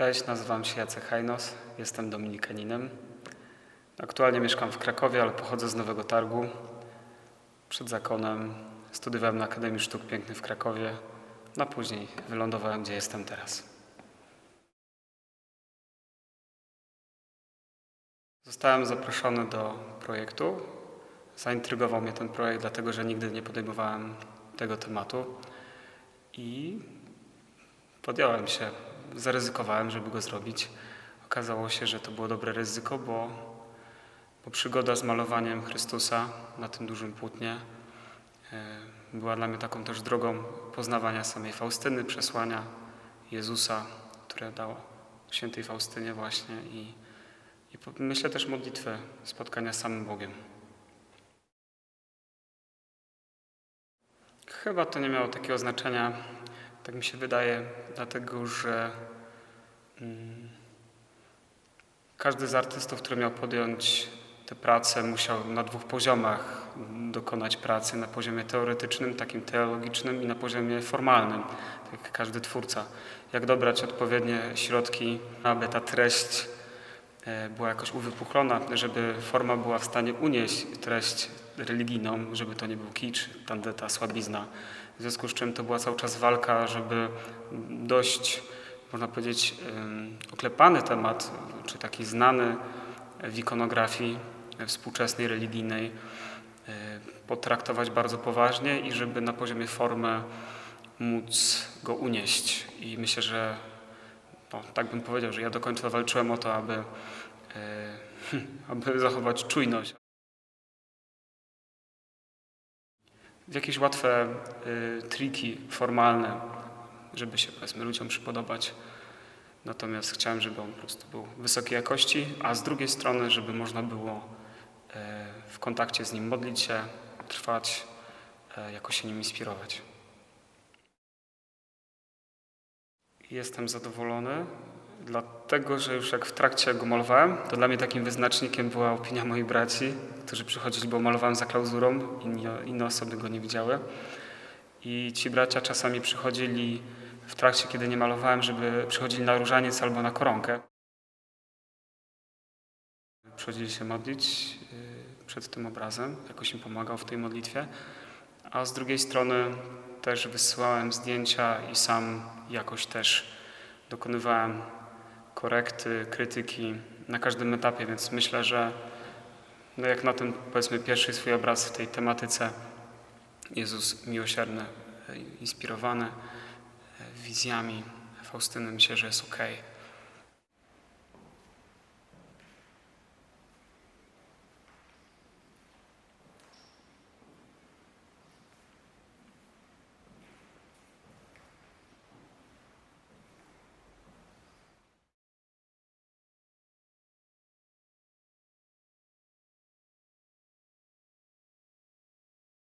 Cześć, nazywam się Jacek Hajnos, jestem dominikaninem. Aktualnie mieszkam w Krakowie, ale pochodzę z Nowego Targu. Przed zakonem studiowałem na Akademii Sztuk Pięknych w Krakowie, no później wylądowałem, gdzie jestem teraz. Zostałem zaproszony do projektu. Zaintrygował mnie ten projekt, dlatego że nigdy nie podejmowałem tego tematu i podjąłem się, zaryzykowałem, żeby go zrobić. Okazało się, że to było dobre ryzyko, bo, bo przygoda z malowaniem Chrystusa na tym dużym płótnie e, była dla mnie taką też drogą poznawania samej Faustyny, przesłania Jezusa, które dała świętej Faustynie właśnie i, i myślę też modlitwę spotkania z samym Bogiem. Chyba to nie miało takiego znaczenia, tak mi się wydaje, dlatego że mm, każdy z artystów, który miał podjąć tę pracę, musiał na dwóch poziomach dokonać pracy, na poziomie teoretycznym, takim teologicznym i na poziomie formalnym, tak jak każdy twórca. Jak dobrać odpowiednie środki, aby ta treść e, była jakoś uwypuchlona, żeby forma była w stanie unieść treść religijną, żeby to nie był kicz, tandeta, słabizna. W związku z czym to była cały czas walka, żeby dość, można powiedzieć, oklepany temat, czy taki znany w ikonografii współczesnej, religijnej, e, potraktować bardzo poważnie i żeby na poziomie formy móc go unieść. I myślę, że no, tak bym powiedział, że ja do końca walczyłem o to, aby, e, aby zachować czujność. Jakieś łatwe y, triki formalne, żeby się powiedzmy ludziom przypodobać. Natomiast chciałem, żeby on po prostu był wysokiej jakości, a z drugiej strony, żeby można było e, w kontakcie z nim modlić się, trwać, e, jakoś się nim inspirować. Jestem zadowolony, dlatego że już jak w trakcie go malowałem, to dla mnie takim wyznacznikiem była opinia moich braci, którzy przychodzili, bo malowałem za klauzurą, inni, inne osoby go nie widziały. I ci bracia czasami przychodzili w trakcie, kiedy nie malowałem, żeby przychodzili na różaniec albo na koronkę. Przychodzili się modlić y, przed tym obrazem, jakoś im pomagał w tej modlitwie. A z drugiej strony też wysyłałem zdjęcia i sam jakoś też dokonywałem korekty, krytyki na każdym etapie, więc myślę, że no jak na ten powiedzmy pierwszy swój obraz w tej tematyce Jezus miłosierny, e, inspirowany e, wizjami Faustyny, myślę, że jest ok.